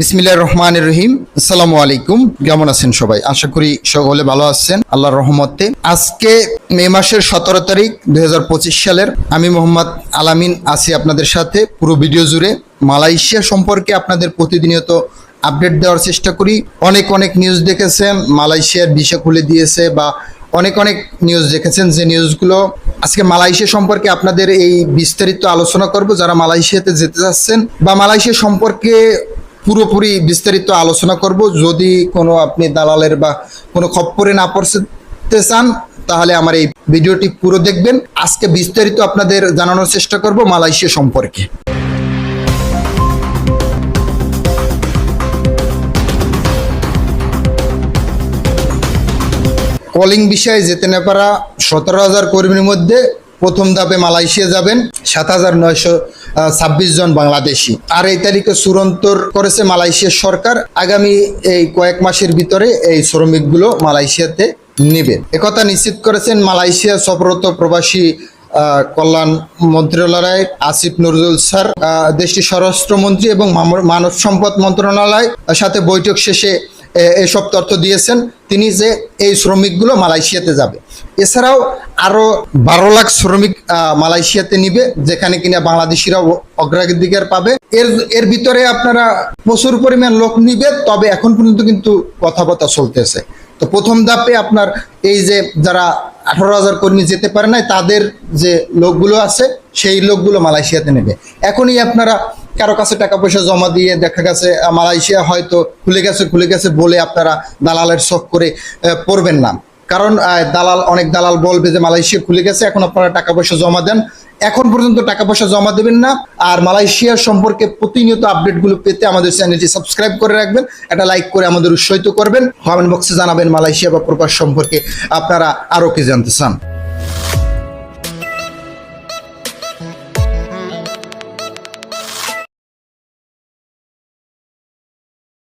বিসমিল্লাহ রহমান রহিম। আসসালামু আলাইকুম। কেমন আছেন সবাই? আশা করি সকলে ভালো আছেন। আল্লাহর রহমতে। আজকে মে মাসের সতেরো তারিখ দুই সালের আমি মোহাম্মদ আলামিন আছি আপনাদের সাথে। পুরো ভিডিও জুড়ে মালয়েশিয়া সম্পর্কে আপনাদের প্রতিনিয়ত আপডেট দেওয়ার চেষ্টা করি। অনেক অনেক নিউজ দেখেছেন। মালয়েশিয়ার ভিসা খুলে দিয়েছে বা অনেক অনেক নিউজ দেখেছেন যে নিউজগুলো আজকে মালয়েশিয়া সম্পর্কে আপনাদের এই বিস্তারিত আলোচনা করব। যারা মালয়েশিয়াতে যেতে চাচ্ছেন বা মালয়েশিয়া সম্পর্কে পুরোপুরি বিস্তারিত আলোচনা করব। যদি কোনো আপনি দালালের বা কোনো খপ্পরে না পড়তে চান, তাহলে আমার এই ভিডিওটি পুরো দেখবেন। আজকে বিস্তারিত আপনাদের জানানোর চেষ্টা করব মালয়েশিয়া সম্পর্কে। কলিং বিষয়ে যেতে না পারা সতেরো হাজার কর্মীর মধ্যে প্রথম ধাপে মালয়েশিয়া যাবেন। সাত হাজার নয়শো ছাব্বিশ জন বাংলাদেশি। আর এই তারিখে চূড়ান্তর করেছে মালয়েশিয়ার সরকার। আগামী এই কয়েক মাসের ভিতরে এই শ্রমিকগুলো মালয়েশিয়াতে নেবে। একথা নিশ্চিত করেছেন মালয়েশিয়া সফরত প্রবাসী কল্যাণ মন্ত্রণালয় আসিফ নজরুল স্যার। দেশটির স্বরাষ্ট্রমন্ত্রী এবং মানব সম্পদ মন্ত্রণালয় সাথে বৈঠক শেষে এসব তথ্য দিয়েছেন। তিনি যে এই শ্রমিকগুলো মালয়েশিয়াতে যাবে। এছাড়াও আরও বারো লাখ শ্রমিক মালয়েশিয়াতে নিবে, যেখানে কিনা বাংলাদেশিরা অগ্রাধিকার পাবে। এর এর ভিতরে আপনারা প্রচুর পরিমাণ লোক নিবে, তবে এখন পর্যন্ত কিন্তু কথাবার্তা চলতেছে। তো প্রথম ধাপে আপনার এই যে যারা আঠারো হাজার কর্মী যেতে পারে নাই, তাদের যে লোকগুলো আছে, সেই লোকগুলো মালয়েশিয়াতে নেবে। এখনই আপনারা কারও কাছে টাকা পয়সা জমা দিয়ে দেখা গেছে মালয়েশিয়া হয়তো খুলে গেছে খুলে গেছে বলে আপনারা দালালের শখ করে পড়বেন না। কারণ দালাল, অনেক দালাল বলবে যে মালয়েশিয়া খুলে গেছে, এখন আপনারা টাকা পয়সা জমা দেন। এখন পর্যন্ত টাকা পয়সা জমা দেবেন না। আর মালয়েশিয়া সম্পর্কে প্রতিনিয়ত আপডেটগুলো পেতে আমাদের চ্যানেলটি সাবস্ক্রাইব করে রাখবেন। একটা লাইক করে আমাদের উৎসাহিত করবেন। কমেন্ট বক্সে জানাবেন মালয়েশিয়া বা প্রকাশ সম্পর্কে আপনারা আরও কি জানতে চান।